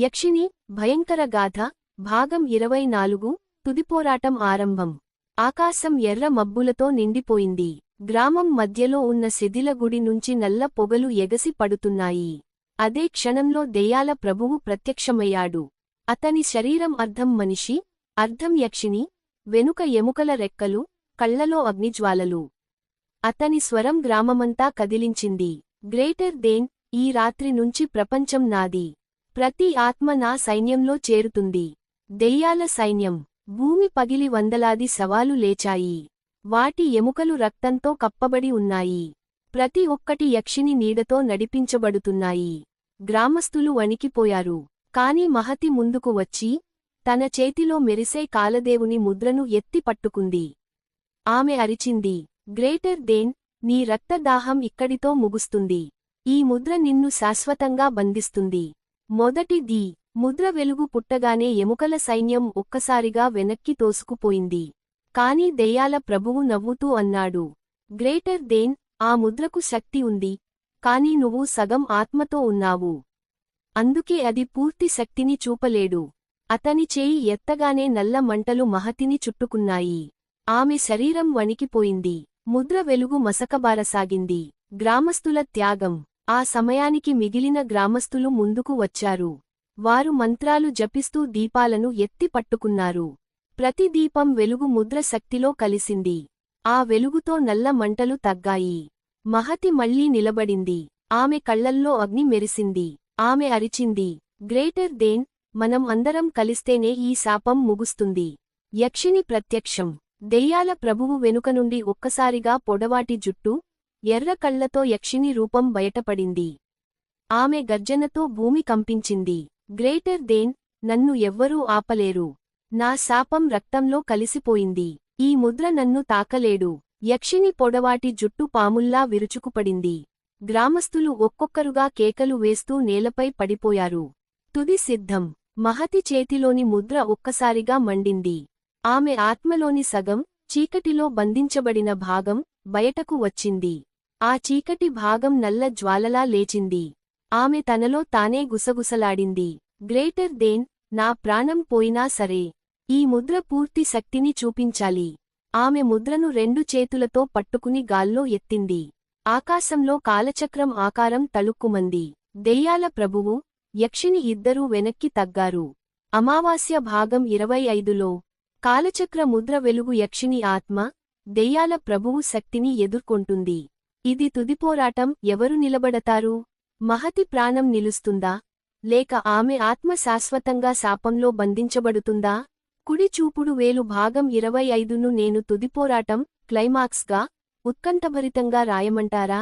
యక్షిణి భయంకర గాథ భాగం ఇరవై నాలుగు తుదిపోరాటం ఆరంభం. ఆకాశం ఎర్ర మబ్బులతో నిండిపోయింది. గ్రామం మధ్యలో ఉన్న శిథిల గుడి నుంచి నల్ల పొగలు ఎగసి పడుతున్నాయి. అదే క్షణంలో దెయ్యాల ప్రభువు ప్రత్యక్షమయ్యాడు. అతని శరీరం అర్ధం మనిషి అర్ధం యక్షిణి వెనుక ఎముకల రెక్కలు కళ్ళలో అగ్నిజ్వాలలు. అతని స్వరం గ్రామమంతా కదిలించింది. గ్రేటర్ దేన్ ఈ రాత్రి నుంచి ప్రపంచం నాది. ప్రతి ఆత్మ నా సైన్యంలో చేరుతుంది. దెయ్యాల సైన్యం భూమి పగిలి వందలాది సవాలు లేచాయి. వాటి ఎముకలు రక్తంతో కప్పబడి ఉన్నాయి. ప్రతి ఒక్కటి యక్షిని నీడతో నడిపించబడుతున్నాయి. గ్రామస్థులు వణికిపోయారు. కాని మహతి ముందుకు వచ్చి తన చేతిలో మెరిసే కాలదేవుని ముద్రను ఎత్తి పట్టుకుంది. ఆమె అరిచింది గ్రేటర్ దేన్ నీ రక్తదాహం ఇక్కడితో ముగుస్తుంది. ఈ ముద్ర నిన్ను శాశ్వతంగా బంధిస్తుంది. మొదటి ది ముద్ర వెలుగు పుట్టగానే ఎముకల సైన్యం ఒక్కసారిగా వెనక్కి తోసుకుపోయింది. కాని దెయ్యాల ప్రభువు నవ్వుతూ అన్నాడు గ్రేటర్ దేన్ ఆ ముద్రకు శక్తి ఉంది. కాని నువ్వు సగం ఆత్మతో ఉన్నావు. అందుకే అది పూర్తి శక్తిని చూపలేడు. అతని చేయి ఎత్తగానే నల్ల మంటలు మహతిని చుట్టుకున్నాయి. ఆమె శరీరం వణికిపోయింది. ముద్ర వెలుగు మసకబారసాగింది. గ్రామస్తుల త్యాగం. ఆ సమయానికి మిగిలిన గ్రామస్తులు ముందుకు వచ్చారు. వారు మంత్రాలు జపిస్తూ దీపాలను ఎత్తి పట్టుకున్నారు. ప్రతి దీపం వెలుగు ముద్ర శక్తిలో కలిసింది. ఆ వెలుగుతో నల్ల మంటలు తగ్గాయి. మహతి మళ్ళీ నిలబడింది. ఆమె కళ్ళల్లో అగ్ని మెరిసింది. ఆమె అరిచింది. గ్రేటర్ దేన్ మనం అందరం కలిస్తేనే ఈ శాపం ముగుస్తుంది. యక్షిని ప్రత్యక్షం. దెయ్యాల ప్రభువు వెనుక నుండి ఒక్కసారిగా పొడవాటి జుట్టు ఎర్ర కళ్ళతో యక్షిని రూపం బయటపడింది. ఆమె గర్జనతో భూమి కంపించింది. గ్రేటర్ దేన్ నన్ను ఎవ్వరూ ఆపలేరు. నా శాపం రక్తంలో కలిసిపోయింది. ఈ ముద్ర నన్ను తాకలేడు. యక్షిని పొడవాటి జుట్టు పాముల్లా విరుచుకుపడింది. గ్రామస్థులు ఒక్కొక్కరుగా కేకలు వేస్తూ నేలపై పడిపోయారు. తుది సిద్ధం. మహతి చేతిలోని ముద్ర ఒక్కసారిగా మండింది. ఆమె ఆత్మలోని సగం చీకటిలో బంధించబడిన భాగం బయటకు వచ్చింది. ఆ చీకటి భాగం నల్ల జ్వాలలా లేచింది. ఆమె తనలో తానే గుసగుసలాడింది. గ్రేటర్ దేన్ నా ప్రాణం పోయినా సరే ఈ ముద్ర పూర్తి శక్తిని చూపించాలి. ఆమె ముద్రను రెండు చేతులతో పట్టుకుని గాల్లో ఎత్తింది. ఆకాశంలో కాలచక్రం ఆకారం తళుక్కుమంది. దెయ్యాల ప్రభువు యక్షిని ఇద్దరూ వెనక్కి తగ్గారు. అమావాస్య భాగం ఇరవై ఐదులో కాలచక్ర ముద్ర వెలుగు యక్షిని ఆత్మ దెయ్యాల ప్రభువు శక్తిని ఎదుర్కొంటుంది. ఇది తుదిపోరాటం ఎవరు నిలబడతారు? మహతి ప్రాణం నిలుస్తుందా? లేక ఆమె ఆత్మ శాశ్వతంగా శాపంలో బంధించబడుతుందా? కుడి చూపుడు వేలు భాగం ఇరవై ఐదును నేను తుదిపోరాటం క్లైమాక్స్గా ఉత్కంఠభరితంగా రాయమంటారా?